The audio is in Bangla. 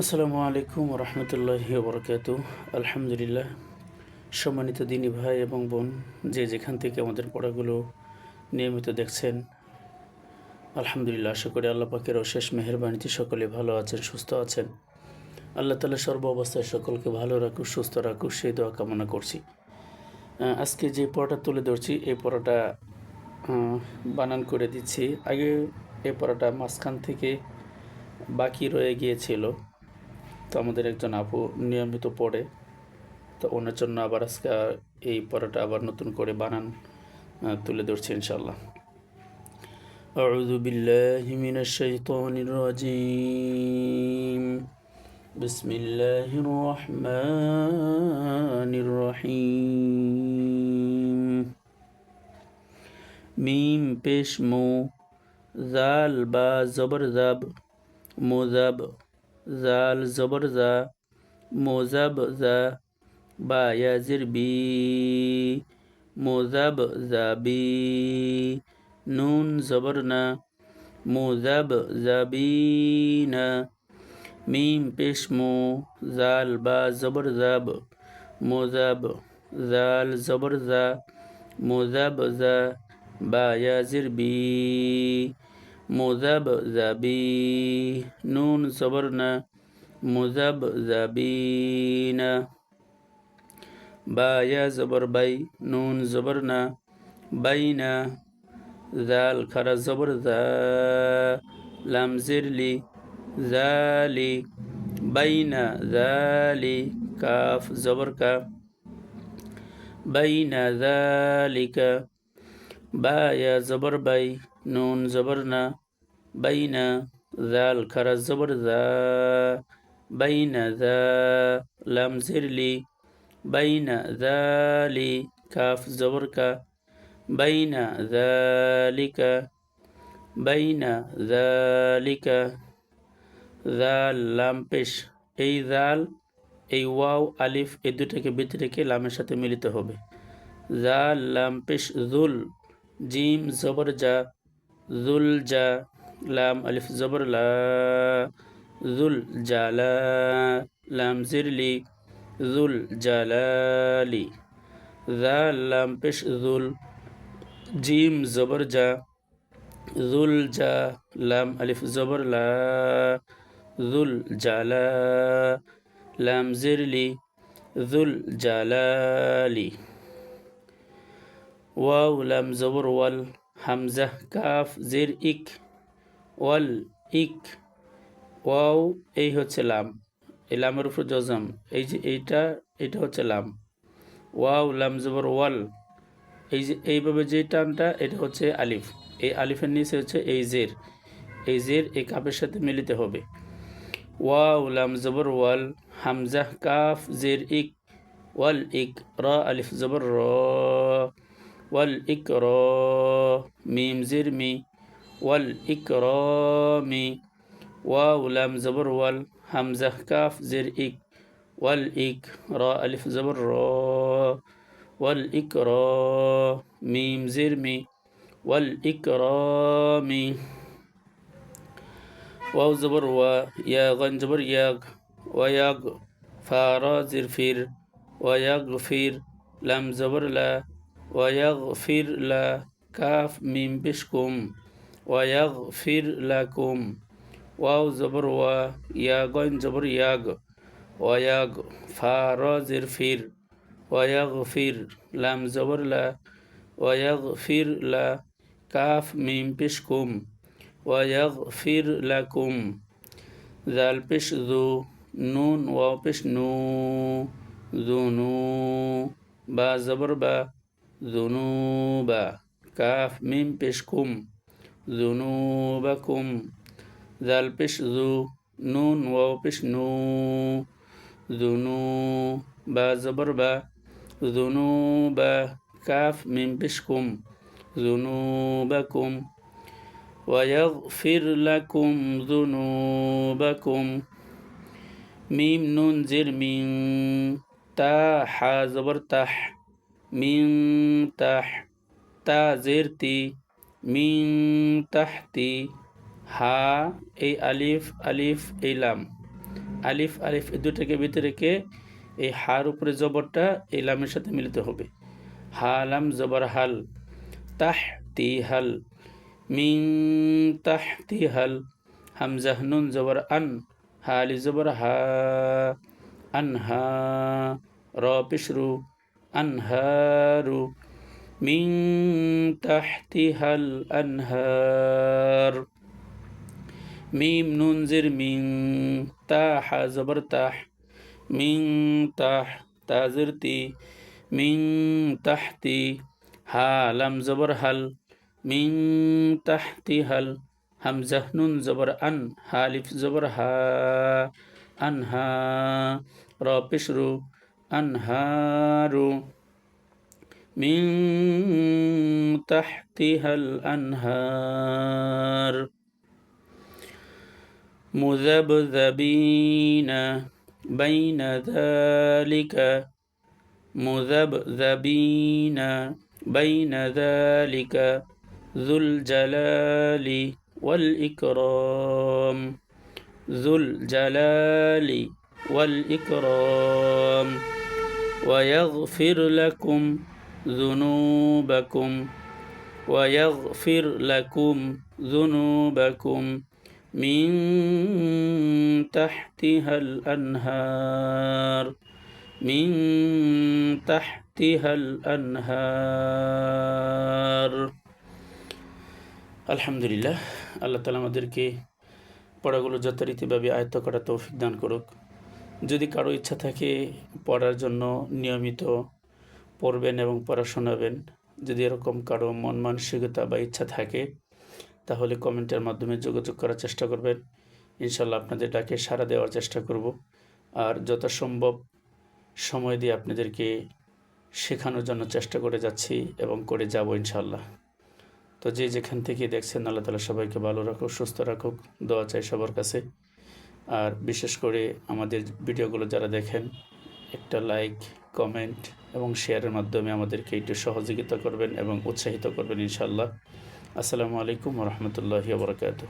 আসসালামু আলাইকুম রহমতুল্লাহ বরকাত আলহামদুলিল্লাহ, সম্মানিত দিনী ভাই এবং বোন, যে যেখান থেকে আমাদের পড়াগুলো নিয়মিত দেখছেন, আলহামদুলিল্লাহ, আশা করি আল্লাহ পাকের অশেষ মেহরবানিতে সকলে ভালো আছেন, সুস্থ আছেন। আল্লাহ তালা সর্ব অবস্থায় সকলকে ভালো রাখুক, সুস্থ রাখুক, সেই দোয়া কামনা করছি। আজকে যে পড়াটা তুলে ধরছি, এই পড়াটা বানান করে দিচ্ছি। আগে এই পড়াটা মাঝখান থেকে বাকি রয়ে গিয়েছিল। তো আমাদের একজন আপু নিয়মিত পড়ে তো ওনার জন্য আবার আজকে এই পড়াটা আবার নতুন করে বানান আহ, তুলে ধরছি ইনশাল্লাহ أعوذ بالله من الشيطان الرجيم بسم الله الرحمن الرحيم মিম পেশ মো জাল বা জবর জাব মোজাব জাল জবর জা মোজাব জা বা ইয়াজির বি মোজাব জাবি নুন জবর না মোজাব জাবিনা মিম পেশ মো জাল বা জবর জাব মোজাব জাল জবর জা মোজাব জা বা ইয়াজির বি مذبذبی نون صبرنا مذبذبین با یا زبر بی. نون زبرنا بینا ذال کر زبر ذا. لم زرلی ذالی. بینا ذالی. کاف زبر کا. بین ذالک ইয়া জবর বাই, নুন জবর না বাইনা জাল খারা জবর জা বাইনা জা লাম জিরলি বাইনা জালি কাফ জবর কা বাইনা জালিকা বাইনা জালিকা জাল লাম পেশ, এই জাল এই ওয়াও, আলিফ, এই দুটাকে বেঁধে রেখে লামের সাথে মিলিত হবে। জাল লাম, পেশ জুল জিম, জবর জা, জুল জা, লাম, আলিফ, জবর লা, জুল জালা লাম জিরলি জুল জালালি জাল লাম, পেশ, জুল, জিম, জবর জা, জুল জা, লাম, আলিফ, জবর জুল জালা লাম জিরলি জুল জালালি ওয়াও লাম জবর ওয়াল হামজা কাফ জির ইক ওয়াল ইক ওয়াও এই হচ্ছে লাম। এই লামের উপর জজম। এই যে এইটা, এটা হচ্ছে লাম। ওয়াও লাম জবর ওয়াল এই যে এইভাবে যে টানটা, এটা হচ্ছে আলিফ। এই আলিফের নিচে হচ্ছে এই জের এই জের এই কাপের সাথে মিলিতে হবে। ওয়াও লাম জবর ওয়াল হামজা কাফ জের ইক ওয়াল ইক র আলিফ জবর র والإكرام. زرمي والإكرام. واو لام زبر وال. همزة كاف زر إك. والإك را ألف زبر را. والإكرام ميم زر مي. والإكرام. واو زبر و. يا غن زبر ياغ. وياغ. فارا زر فير. وياغ فير. لام زبر لا. ওয়াগফির লা কাফ মিম বিশকুম ওয়াগফির লাকুম ওয়াও জবর ওয়া ইয়াগন জবর ইয়াগ ওয়াগ ফা র জির লাম জবর লা ওয়াগ ফির লা কাফ মিম পিশকুম ওয়াগ ফির লাকুম জাল পিশ জু নুন ওয়া পিশ নু নু বা জবর বা ذنوب كاف ميم بشكم. ذنوبكم. ذال بش ذو نون واو بش نو. ذنوب زبر با. ذنوب كاف ميم بشكم. ذنوبكم. ويغفر لكم ذنوبكم. ميم نون زر ميم. تا حا زبر تح. মিং তাহ তা জেরতি মিং তাহতি, হা, এই আলিফ আলিফ, এই আলিফ আলিফ, এই দুটাকে ভিতরেকে এই হার উপরে জবরটা এই সাথে মিলিত হবে। হা, লাম, জবর, হাল। তাহ তি হাল। মিং তাহ তি হাল। হামজাহ নুন, জবর, আন। হা আলি জবর, হা আন হা র। পিশরু আনহারু মিং তাহতিহাল আনহার। মিম নুন জির মিং তাহ জবর তাহ মিং তাহ তাজির তি মিং তাহতি হা লাম জবর হাল। মিং তাহতি হাল হামজাহ নুন জবর আন হালিফ জবর হা আনহা। র أنهار من تحتها الأنهار مذبذبين بين ذلك مذبذبين بين ذلك ذو الجلال والإكرام ذو الجلال والإكرام ويغفر لكم ذنوبكم ويغفر لكم ذنوبكم من تحتها الأنهار من تحتها الأنهار আলহামদুলিল্লাহ আল্লাহ তালা আমাদেরকে পড়াগুলো যথারীতিভাবে আয়ত্ত করা তৌফিক দান করুক যদি কারও ইচ্ছা থাকে পড়ার জন্য নিয়মিত পড়বেন এবং পড়া শোনাবেন যদি এরকম কারও মন মানসিকতা বা ইচ্ছা থাকে, তাহলে কমেন্টের মাধ্যমে যোগাযোগ করার চেষ্টা করবেন। ইনশাল্লাহ আপনাদের ডাকে সাড়া দেওয়ার চেষ্টা করব। আর যথাসম্ভব সময় দিয়ে আপনাদেরকে শেখানোর জন্য চেষ্টা করে যাচ্ছি এবং করে যাব ইনশাল্লাহ। তো যে যেখান থেকে দেখছেন, আল্লাহ তালা সবাইকে ভালো রাখুক, সুস্থ রাখুক। দোয়া চাই সবার কাছে। আর বিশেষ করে আমাদের ভিডিওগুলো যারা দেখেন, একটা লাইক কমেন্ট এবং শেয়ারের মাধ্যমে আমাদেরকে একটু সহযোগিতা করবেন এবং উৎসাহিত করবেন ইনশাল্লাহ আসসালামু আলাইকুম রহমতুল্লাহি বরকাত